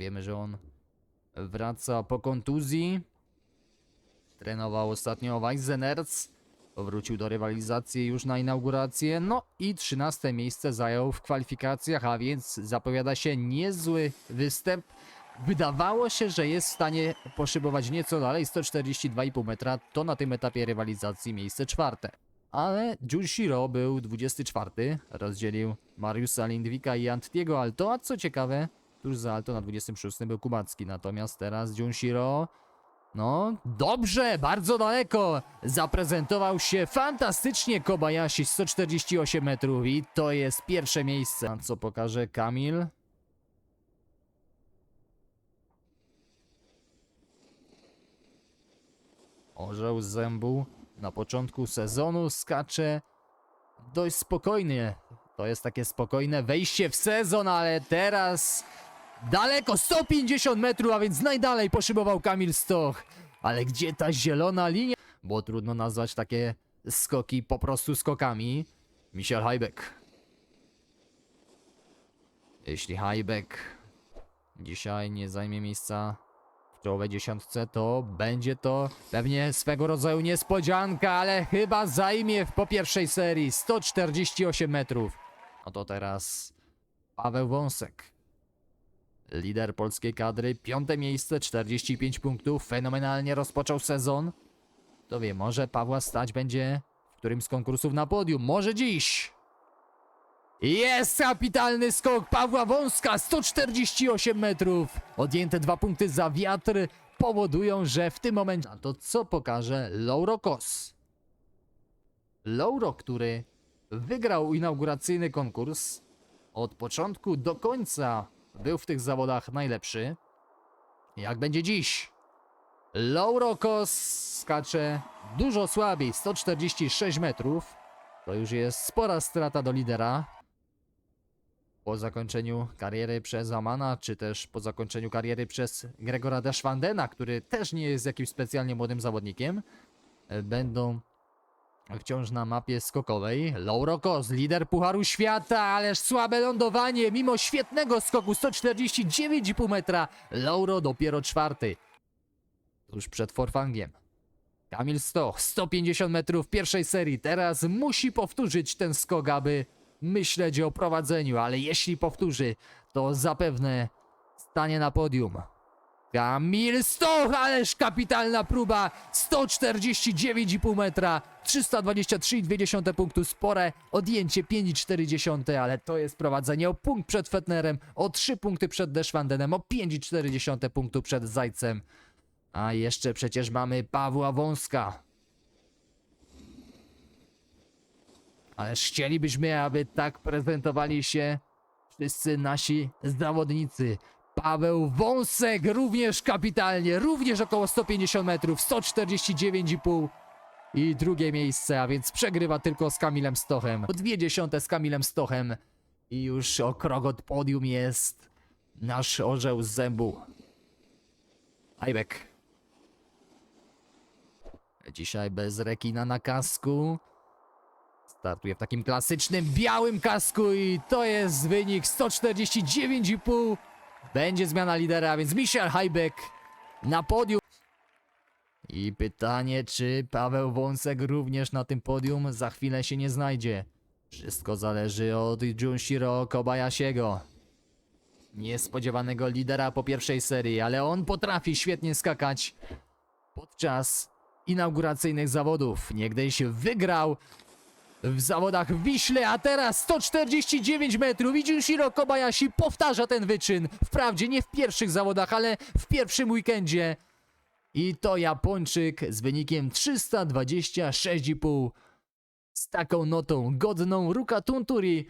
Wiemy, że on wraca po kontuzji. Trenował ostatnio Weizenerz. Powrócił do rywalizacji już na inaugurację. No i 13 miejsce zajął w kwalifikacjach, a więc zapowiada się niezły występ. Wydawało się, że jest w stanie poszybować nieco dalej, 142,5 metra, to na tym etapie rywalizacji miejsce czwarte. Ale Junshiro był 24, rozdzielił Mariusa Lindwika i Antiego Alto, a co ciekawe, tuż za Alto na 26 był Kubacki, natomiast teraz Junshiro no, dobrze, bardzo daleko. Zaprezentował się fantastycznie Kobayashi 148 metrów i to jest pierwsze miejsce. Co pokaże Kamil? Orzeł z zębu na początku sezonu skacze dość spokojnie. To jest takie spokojne wejście w sezon, ale teraz Daleko, 150 metrów, a więc najdalej poszybował Kamil Stoch. Ale gdzie ta zielona linia? Bo trudno nazwać takie skoki po prostu skokami. Michel Hajbek. Jeśli Hajbek dzisiaj nie zajmie miejsca w czołowej dziesiątce, to będzie to pewnie swego rodzaju niespodzianka, ale chyba zajmie po pierwszej serii 148 metrów. No to teraz Paweł Wąsek. Lider polskiej kadry, piąte miejsce, 45 punktów, fenomenalnie rozpoczął sezon. To wie, może Pawła stać będzie w którymś z konkursów na podium, może dziś. Jest kapitalny skok Pawła Wąska, 148 metrów. Odjęte dwa punkty za wiatr powodują, że w tym momencie... A to co pokaże Lauro Kos? Lauro, który wygrał inauguracyjny konkurs, od początku do końca był w tych zawodach najlepszy. Jak będzie dziś? Lauro Kos skacze dużo słabiej, 146 metrów. To już jest spora strata do lidera. Po zakończeniu kariery przez Amana, czy też po zakończeniu kariery przez Gregora Deszwandena, który też nie jest jakimś specjalnie młodym zawodnikiem, będą Wciąż na mapie skokowej Lauro Kos, lider Pucharu Świata, ależ słabe lądowanie mimo świetnego skoku 149,5 metra. Lauro dopiero czwarty. Tuż przed Forfangiem. Kamil Stoch, 150 metrów pierwszej serii. Teraz musi powtórzyć ten skok, aby myśleć o prowadzeniu, ale jeśli powtórzy, to zapewne stanie na podium. Kamil Stoch, ależ kapitalna próba, 149,5 metra, 323,2 punktu, spore odjęcie 5,4, ale to jest prowadzenie o punkt przed Fetnerem, o 3 punkty przed Deszwandenem, o 5,4 punktu przed Zajcem. A jeszcze przecież mamy Pawła Wąska. Ależ chcielibyśmy, aby tak prezentowali się wszyscy nasi zawodnicy. Paweł Wąsek również kapitalnie, również około 150 metrów, 149,5 i drugie miejsce, a więc przegrywa tylko z Kamilem Stochem. Dwie dziesiąte z Kamilem Stochem i już o krok od podium jest nasz orzeł z zębu. Ajbek. Dzisiaj bez rekina na kasku. Startuje w takim klasycznym białym kasku i to jest wynik 149,5. Będzie zmiana lidera, więc Michel Hajbek na podium. I pytanie, czy Paweł Wąsek również na tym podium za chwilę się nie znajdzie. Wszystko zależy od Junshiro Kobayashiego. Niespodziewanego lidera po pierwszej serii, ale on potrafi świetnie skakać podczas inauguracyjnych zawodów. Niegdyś wygrał w zawodach w Wiśle, a teraz 149 metrów i Junshiro Kobayashi powtarza ten wyczyn. Wprawdzie nie w pierwszych zawodach, ale w pierwszym weekendzie. I to Japończyk z wynikiem 326,5 z taką notą godną Ruka Tunturi